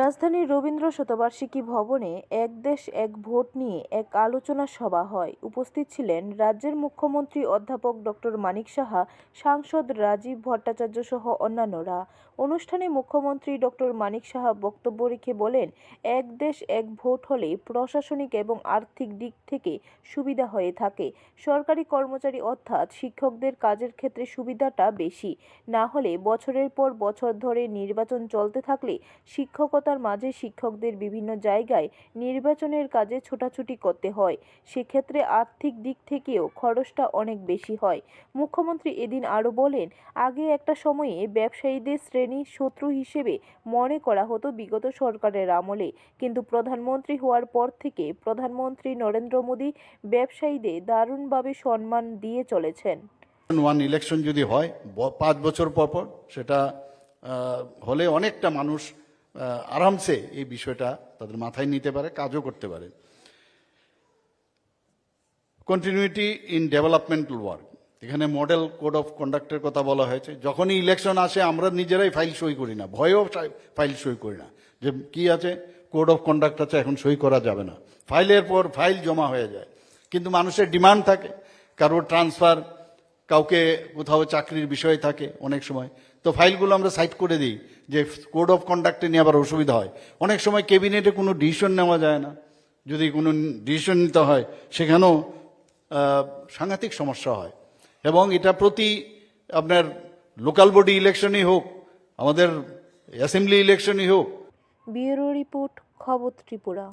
রাজধানীর রবীন্দ্র শতবার্ষিকী ভবনে এক দেশ এক ভোট নিয়ে এক আলোচনা সভা হয়। উপস্থিত ছিলেন রাজ্যের মুখ্যমন্ত্রী অধ্যাপক ডক্টর মানিক সাহা, সাংসদ রাজীব ভট্টাচার্য সহ অন্যান্যরা। অনুষ্ঠানে মুখ্যমন্ত্রী ডক্টর মানিক সাহা বক্তব্য রেখে বলেন, এক দেশ এক ভোট হলে প্রশাসনিক এবং আর্থিক দিক থেকে সুবিধা হয়ে থাকে। সরকারি কর্মচারী অর্থাৎ শিক্ষকদের কাজের ক্ষেত্রে সুবিধাটা বেশি। না হলে বছরের পর বছর ধরে নির্বাচন চলতে থাকলে শিক্ষকতার মাঝে শিক্ষকদের বিভিন্ন জায়গায় নির্বাচনের কাজে ছোটাছুটি করতে হয়। সেক্ষেত্রে আর্থিক দিক থেকেও খরচটা অনেক বেশি হয়। মুখ্যমন্ত্রী এদিন আরও বলেন, আগে একটা সময়ে ব্যবসায়ীদের শ্রেণি শত্রু হিসেবে মনে করা হতো বিগত সরকারের আমলে। কিন্তু প্রধানমন্ত্রী হওয়ার পর থেকে প্রধানমন্ত্রী নরেন্দ্র মোদী ব্যবসায়ীদের দারুণভাবে সম্মান দিয়ে চলেছেন। ওয়ান ইলেকশন যদি হয় পাঁচ বছর পর পর সেটা হলে অনেকটা মানুষ আরামসে এই বিষয়টা তাদের মাথায় নিতে পারে, কাজও করতে পারে। কন্টিনিউটি ইন ডেভেলপমেন্টাল ওয়ার্ক এখানে মডেল কোড অফ কন্ডাক্টের কথা বলা হয়েছে। যখনই ইলেকশন আসে, আমরা নিজেরাই ফাইল সই করি না। ভয়েও ফাইল সই করি না। যে কি আছে? কোড অফ কন্ডাক্ট আছে, এখন সই করা যাবে না। ফাইলের পর ফাইল জমা হয়ে যায়। কিন্তু মানুষের ডিমান্ড থাকে। কারোর ট্রান্সফার কাউকে কোথাও চাকরির বিষয় থাকে অনেক সময়। তো ফাইলগুলো আমরা সাইট করে দিই যে কোড অফ কন্ডাক্টে নিয়ে আবার অসুবিধা হয়। অনেক সময় ক্যাবিনেটে কোনো ডিসিশন নেওয়া যায় না। যদি কোনো ডিসিশন নিতে হয়, সেখানেও সাংঘাতিক সমস্যা হয়। এবং এটা প্রতি আপনার লোকাল বডি ইলেকশনই হোক, আমাদের অ্যাসেম্বলি ইলেকশনই হোক। ব্যুরো রিপোর্ট, খবর ত্রিপুরা।